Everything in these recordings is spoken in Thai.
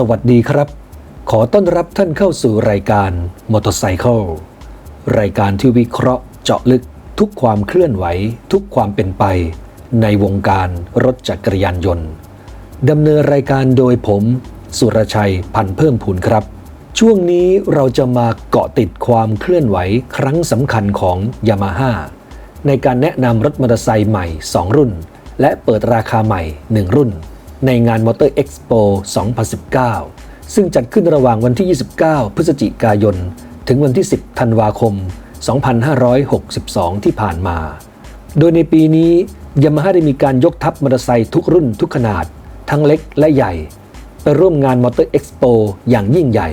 สวัสดีครับ ขอต้อนรับท่านเข้าสู่รายการ Motorcycle รายการที่วิเคราะห์เจาะลึกทุกความเคลื่อนไหว ทุกความเป็นไป ในวงการรถจักรยานยนต์ดำเนินรายการโดยผม สุรชัยพันธ์เพิ่มพูนครับ ช่วงนี้เราจะมาเกาะติดความเคลื่อนไหวครั้งสำคัญของ Yamaha ในการแนะนำรถมอเตอร์ไซค์ใหม่ 2 รุ่น และเปิดราคาใหม่ 1 รุ่น ในงาน Motor Expo 2019 ซึ่งจัดขึ้นระหว่างวันที่ 29 พฤศจิกายน ถึงวันที่ 10 ธันวาคม 2562 ที่ผ่านมา โดยในปีนี้ยามาฮ่าได้มีการยกทัพมอเตอร์ไซค์ทุกรุ่นทุกขนาด ทั้งเล็กและใหญ่ ไปร่วมงาน Motor Expo อย่างยิ่งใหญ่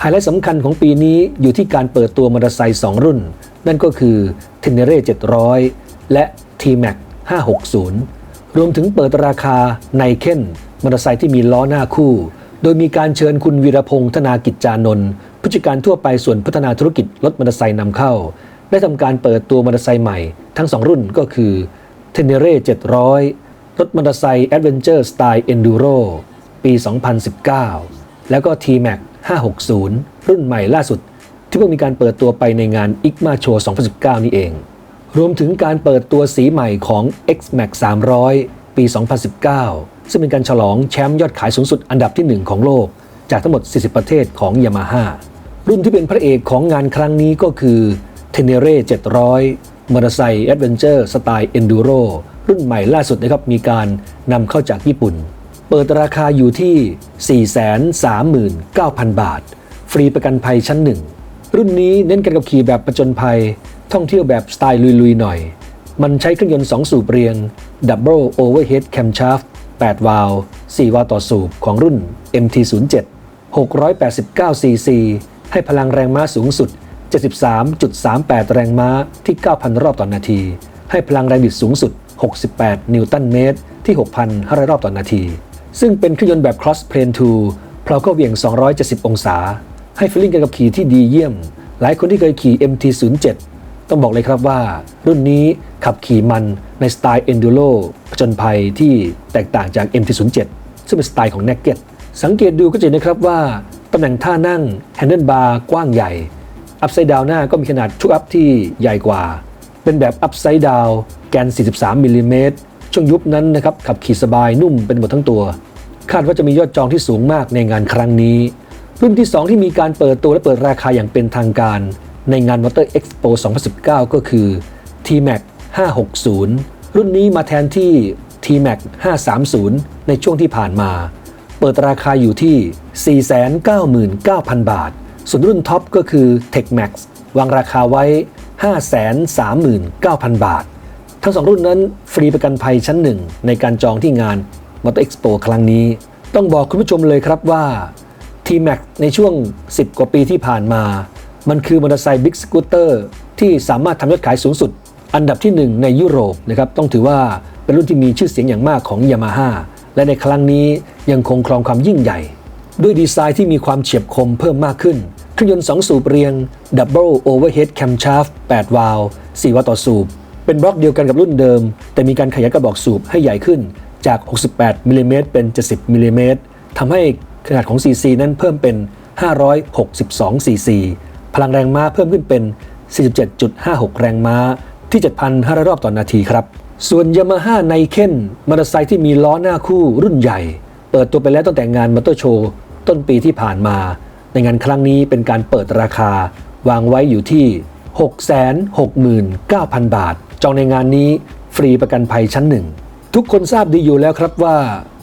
ไฮไลท์สำคัญของปีนี้อยู่ที่การเปิดตัวมอเตอร์ไซค์2รุ่น นั่นก็คือ t e n e r e 700 และ T-Max 560 รวมถึงเปิดราคาในเค้นมอเตอร์ไซค์ที่มีล้อหน้าคู่ โดยมีการเชิญคุณวีรพงษ์ธนากิจจานนท์ผู้จัดการทั่วไปส่วนพัฒนาธุรกิจรถมอเตอร์ไซค์นำเข้า ได้ทำการเปิดตัวมอเตอร์ไซค์ใหม่ทั้ง 2 รุ่นก็คือ t e n e r e 700 รถมอเตอร์ไซค์ Adventure Style Enduro ปี 2019 แล้วก็ T-Max 560 รุ่นใหม่ล่าสุด ที่เพิ่งมีการเปิดตัวไปในงาน ICMA Show 2019 นี่เอง รวมถึงการเปิดตัวสีใหม่ของ X-Max 300 ปี 2019 ซึ่งเป็นการฉลองแชมป์ยอดขายสูงสุดอันดับที่ 1 ของโลก จากทั้งหมด 40 ประเทศของ Yamaha รุ่นที่เป็นพระเอกของงานครั้งนี้ก็คือ t e n e r e 700 มอเตอร์ไซค์ Adventure สไตล์ Enduro รุ่นใหม่ล่าสุดนะครับมีการนำเข้าจากญี่ปุ่น เปิดราคาอยู่ที่ 439,000 บาท ฟรีประกันภัยชั้นหนึ่งรุ่นนี้เน้นการขับขี่แบบประจนภัย ท่องเที่ยวแบบสไตล์ลุย ๆ หน่อย มันใช้เครื่องยนต์ 2 สูบเรียง Double Overhead Camshaft 8 วาล์ว4วาล์วต่อสูบของรุ่น MT07 689 cc ให้พลังแรงม้าสูงสุด 73.38 แรงม้าที่ 9,000 รอบต่อนนาที ให้พลังแรงบิดสูงสุด 68 นิวตันเมตร ที่ 6,500 รอบต่อนนาที ซึ่งเป็นเครื่องยนต์แบบ cross plane 2 เพลาเข้าเวียง 270 องศา ให้ฟีลลิ่งการขับขี่ที่ดีเยี่ยม หลายคนที่เคยขี่ MT07 ต้องบอกเลยครับว่า รุ่นนี้ขับขี่มันในสไตล์ Enduro ผจญภัยที่แตกต่างจาก MT07 ซึ่งเป็นสไตล์ของ Naked สังเกตดูก็จะเห็นนะครับว่าตำแหน่งท่านั่ง Handle Bar กว้างใหญ่อัพไซด์ดาวหน้าก็มีขนาดชุกอัพที่ใหญ่กว่า เป็นแบบอัพไซด์ดาวแกน 43มิลลิเมตรช่วงยุบนั้นนะครับขับขี่สบายนุ่มเป็นหมดทั้งตัว คาดว่าจะมียอดจองที่สูงมากในงานครั้งนี้ รุ่นที่ 2 ที่มีการเปิดตัวและเปิดราคาอย่างเป็นทางการ ในงาน Motor Expo 2019 ก็คือ T-Max 560 รุ่นนี้มาแทนที่ T-Max 530 ในช่วงที่ผ่านมา เปิดราคาอยู่ที่ 499,000 บาท ส่วนรุ่นท็อปก็คือ Tech Max วางราคาไว้ 539,000 บาท ทั้งสองรุ่นนั้นฟรีประกันภัยชั้นหนึ่งในการจองที่งาน Motor Expo ครั้งนี้ ต้องบอกคุณผู้ชมเลยครับว่า T-Max ในช่วง 10 กว่าปีที่ผ่านมา มันคือมอเตอร์ไซค์บิ๊กสกูตเตอร์ที่สามารถทำยอดขายสูงสุด อันดับที่ 1 ในยุโรปนะครับต้องถือว่าเป็นรุ่นที่มีชื่อเสียงอย่างมากของ Yamaha และในครั้งนี้ยังคงครองความยิ่งใหญ่ ด้วยดีไซน์ที่มีความเฉียบคมเพิ่มมากขึ้น เครื่องยนต์ 2 สูบเรียง Double Overhead Camshaft 8 วาล์ว4วาล์ต่อสูบ เป็นบล็อกเดียวกันกับรุ่นเดิม แต่มีการขยายกระบอกสูบให้ใหญ่ขึ้นจาก 68มิลลิเมตรเป็น 70มิลลิเมตรทำให้ขนาดของ CC นั้นเพิ่มเป็น 562 cc พลังแรงม้าเพิ่มขึ้นเป็น 47.56 แรงม้าที่ 7,500 รอบต่อนนาทีครับ ส่วน Yamaha n i k e n มอเตอร์ไซค์ที่มีล้อหน้าคู่รุ่นใหญ่ เปิดตัวไปแล้วตั้งแต่งานมอเตอร์โชว์ต้นปีที่ผ่านมา ในงานครั้งนี้เป็นการเปิดราคาวางไว้อยู่ที่ 669,000 บาท จองในงานนี้ฟรีประกันภัยชั้นหนึ่ง ทุกคนทราบดีอยู่แล้วครับว่า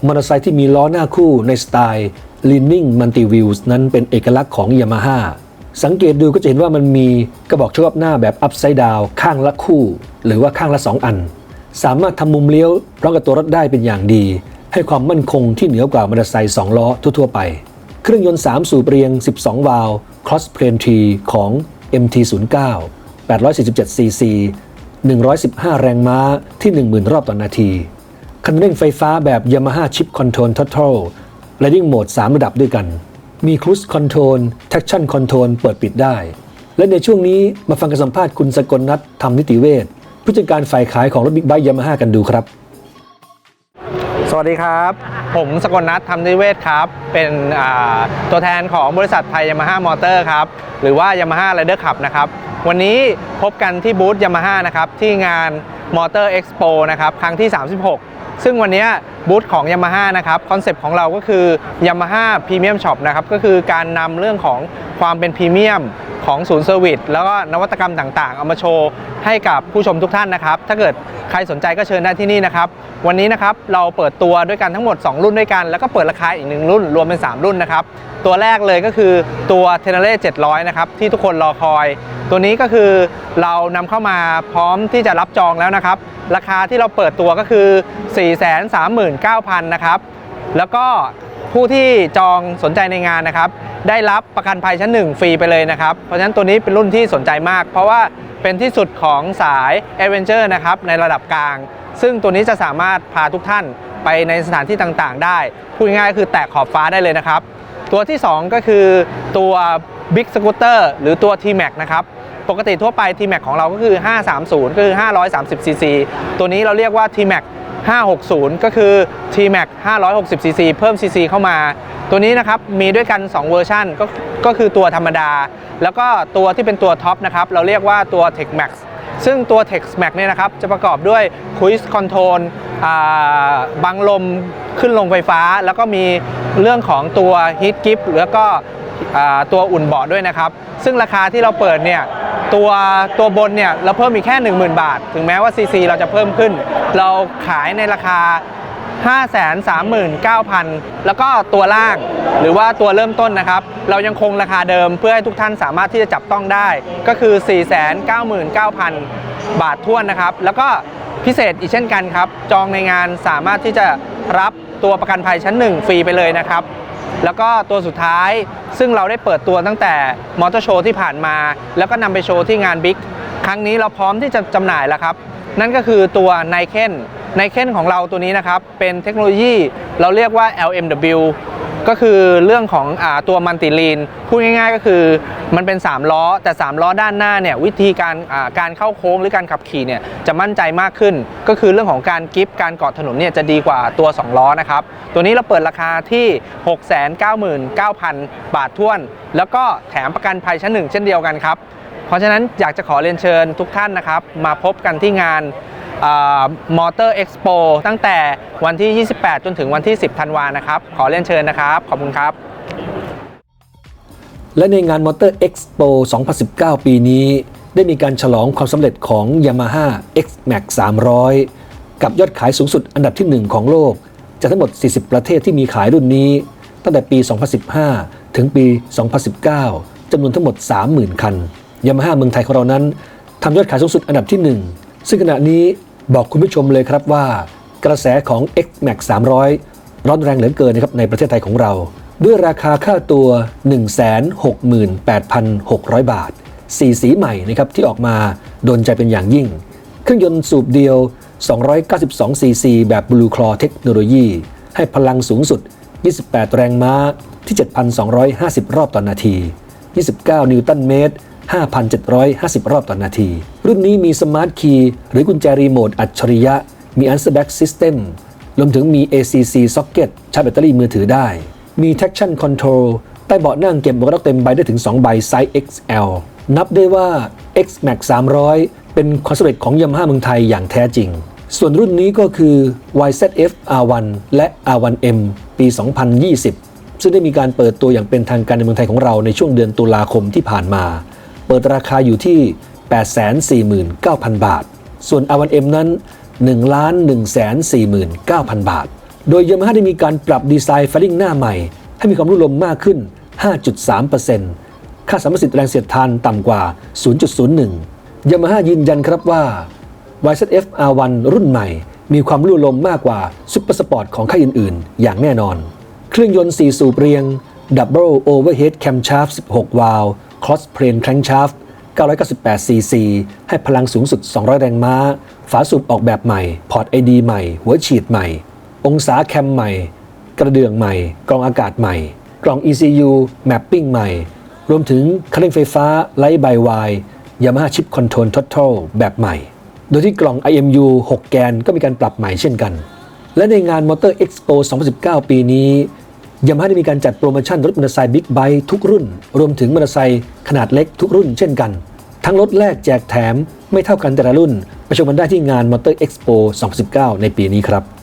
มอเตอร์ไซค์ที่มีล้อหน้าคู่ในสไตล์ Leaning Multi Wheels นั้นเป็นเอกลักษณ์ของ Yamaha สังเกตดูก็จะเห็นว่ามันมีกระบอกโชคอัพหน้าแบบ Upside Down ข้างละคู่ หรือว่าข้างละ 2 อัน สามารถทำมุมเลี้ยวพร้อมกับตัวรถได้เป็นอย่างดี ให้ความมั่นคงที่เหนือกว่ามอเตอร์ไซค์2ล้อทั่วๆไป เครื่องยนต์ 3 สูบเรียง 12 วาล์ว Cross Plane T ของ MT09 847 cc 115 แรงม้าที่ 10,000 รอบต่อนนาที คันเร่งไฟฟ้าแบบ Yamaha Chip Control Total Riding Mode 3 ระดับด้วยกัน มี Cruise Control Traction Control เปิดปิดได้ และในช่วงนี้มาฟังการสัมภาษณ์คุณสกลนัทธรรมนิติเวชผู้จัดการฝ่ายขายของรถบิ๊กไบค์ยามาฮ่ากันดูครับ สวัสดีครับ ผมสกลนัทธรรมนิเวศครับ เป็นตัวแทนของบริษัทไทยยามาฮ่ามอเตอร์ครับ หรือว่ายามาฮ่าไรเดอร์ขับนะครับ วันนี้พบกันที่บูธยามาฮ่านะครับ ที่งานมอเตอร์เอ็กซ์โปนะครับ ครั้งที่ 36 ซึ่งวันนี้ บูธของ Yamaha นะครับคอนเซปต์ของเราก็คือ Yamaha Premium Shop นะครับก็คือการนำเรื่องของความเป็นพรีเมียมของศูนย์เซอร์วิสแล้วก็นวัตกรรมต่างๆ เอามาโชว์ให้กับผู้ชมทุกท่านนะครับ ถ้าเกิดใครสนใจก็เชิญได้ที่นี่นะครับ วันนี้นะครับเราเปิดตัวด้วยกันทั้งหมด 2 รุ่นด้วยกัน แล้วก็เปิดราคาอีก 1 รุ่น รวมเป็น 3 รุ่นนะครับ ตัวแรกเลยก็คือตัว t e n e r e 700 นะครับ ที่ทุกคนรอคอย ตัวนี้ก็คือเรานำเข้ามาพร้อมที่จะรับจองแล้วนะครับ ราคาที่เราเปิดตัวก็คือ9,000นะครับแล้วก็ผู้ที่จองสนใจในงานนะครับ ได้รับประกันภัยชั้น 1 ฟรีไปเลยนะครับ เพราะฉะนั้นตัวนี้เป็นรุ่นที่สนใจมาก เพราะว่าเป็นที่สุดของสาย a d v e n t u r e นะครับในระดับกลาง ซึ่งตัวนี้จะสามารถพาทุกท่านไปในสถานที่ต่างๆ ได้ พูดง่ายๆคือแตะขอบฟ้าได้เลยนะครับ ตัวที่ 2 ก็คือตัว Big Scooter หรือตัว T-Max นะครับ ปกติทั่วไป T-Max ของเราก็คือ 530 ก็คือ 530 cc ตัวนี้เราเรียกว่า T-Max 560 ก็คือ T-Max 560 cc เพิ่ม cc เข้ามา ตัวนี้นะครับมีด้วยกัน 2 เวอร์ชันก็ก็คือตัวธรรมดา แล้วก็ตัวที่เป็นตัวท็อปนะครับเราเรียกว่าตัว Tech Max ซึ่งตัว Tex Max เนี่ยนะครับจะประกอบด้วย Cruise Control บังลมขึ้นลงไฟฟ้า แล้วก็มีเรื่องของตัว Heat Grip แล้วก็ ตัวอุ่นเบาะด้วยนะครับ ซึ่งราคาที่เราเปิดเนี่ยตัวตัวบนเนี่ยเราเพิ่มอีกแค่ 10,000 บาท ถึงแม้ว่า CC เราจะเพิ่มขึ้น เราขายในราคา 539,000 แล้วก็ตัวล่างหรือว่าตัวเริ่มต้นนะครับ เรายังคงราคาเดิมเพื่อให้ทุกท่านสามารถที่จะจับต้องได้ ก็คือ 499,000 บาททวนนะครับ แล้วก็พิเศษอีกเช่นกันครับ จองในงานสามารถที่จะรับตัวประกันภัยชั้น 1 ฟรีไปเลยนะครับ แล้วก็ตัวสุดท้ายซึ่งเราได้เปิดตัวตั้งแต่มอเตอร์โชว์ที่ผ่านมา แล้วก็นำไปโชว์ที่งานบิ๊กครั้งนี้เราพร้อมที่จะจำหน่ายแล้วครับ นั่นก็คือตัวไนเคนไนเคนของเราตัวนี้นะครับ เป็นเทคโนโลยีเราเรียกว่า LMW ก็คือเรื่องของอตัวมันติลีนพูดง่าย ๆ ก็คือมันเป็น 3 ล้อ แต่ 3 ล้อด้านหน้าเนี่ยวิธีการการเข้าโค้งหรือการขับขี่เนี่ยจะมั่นใจมากขึ้น ก็คือเรื่องของการกริปการเกาะถนนเนี่ยจะดีกว่าตัว 2 ล้อนะครับ ตัวนี้เราเปิดราคาที่ 699,000 บาทท้วน แล้วก็แถมประกันภัยชั้นหนึ่งเช่นเดียวกันครับ เพราะฉะนั้นอยากจะขอเรียนเชิญทุกท่านนะครับ มาพบกันที่งาน มอเตอร์เอ็กซ์โปตั้งแต่วันที่ 28 จนถึงวันที่ 10 ธันวานะครับ ขอเรียนเชิญนะครับ ขอบคุณครับ และในงาน Motor Expo 2019 ปีนี้ ได้มีการฉลองความสำเร็จของ Yamaha X Max 300 กับยอดขายสูงสุดอันดับที่ 1 ของโลก จากทั้งหมด 40 ประเทศที่มีขายรุ่นนี้ ตั้งแต่ปี 2015 ถึงปี 2019จำนวนทั้งหมด 30,000 คัน Yamaha เมืองไทยของเรานั้นทำยอดขายสูงสุดอันดับที่ 1ซึ่งขณะนี้ บอกคุณผู้ชมเลยครับว่ากระแสของ X Max 300 ร้อนแรงเหลือเกินนะครับในประเทศไทยของเรา ด้วยราคาค่าตัว 168,600 บาท สีสีใหม่นะครับที่ออกมาโดนใจเป็นอย่างยิ่ง เครื่องยนต์สูบเดียว 292ซีซีแบบ Blue Claw เทคโนโลยีให้พลังสูงสุด 28 แรงม้าที่ 7,250 รอบต่อนนาที 29 นิวตันเมตร 5,750 รอบต่อนนาที รุ่นนี้มีสมาร์ทคีย์หรือกุญแจรีโมทอัจฉริยะ มี Answer Back System รวมถึงมี ACC Socket ชาร์จแบตเตอรี่มือถือได้ มี Traction Control ใต้เบาะนั่งเก็บหมวกกันน็อกเต็มใบได้ถึง 2 ใบไซส์ XL นับได้ว่า X Max 300 เป็นความสำเร็จของ Yamaha เมืองไทยอย่างแท้จริง ส่วนรุ่นนี้ก็คือ YZF R1 และ R1M ปี 2020 ซึ่งได้มีการเปิดตัวอย่างเป็นทางการในเมืองไทยของเราในช่วงเดือนตุลาคมที่ผ่านมา เปิดราคาอยู่ที่ 849,000 บาท ส่วน R1M นั้น 1,149,000บาท โดย Yamaha ได้มีการปรับดีไซน์ไฟลิ่งหน้าใหม่ ให้มีความรุ่นลมมากขึ้น 5.3%ค่าสัมประสิทธิ์แรงเสียดทานต่ำกว่า 0.01 Yamaha ยืนยันครับว่า YZF R1 รุ่นใหม่ มีความรุ่นลมมากกว่าซุปเปอร์สปอร์ตของค่ายอื่น ๆ อย่างแน่นอน เครื่องยนต์4สูบเรียง Double Overhead Camshaft 16 วาล์ว Cross Plane Crankshaft 998 cc ให้พลังสูงสุด 200 แรงม้า ฝาสูบออกแบบใหม่ พอร์ต ID ใหม่ หัวฉีดใหม่ องศาแคมใหม่ กระเดื่องใหม่ กรองอากาศใหม่ กล่อง ECU Mapping ใหม่ รวมถึงคันเร่งไฟฟ้าไลท์ไบวาย Yamaha Chip Control Total แบบใหม่ โดยที่กล่อง IMU 6 แกนก็มีการปรับใหม่เช่นกัน และในงาน Motor Expo 2019 ปีนี้ ยามาฮ่าได้มีการจัดโปรโมชั่นรถมอเตอร์ไซค์บิ๊กไบค์ทุกรุ่น รวมถึงมอเตอร์ไซค์ขนาดเล็กทุกรุ่นเช่นกัน ทั้งรถแรกแจกแถมไม่เท่ากันแต่ละรุ่นไปชมกันได้ที่งานมอเตอร์เอ็กซ์โป2019 ในปีนี้ครับ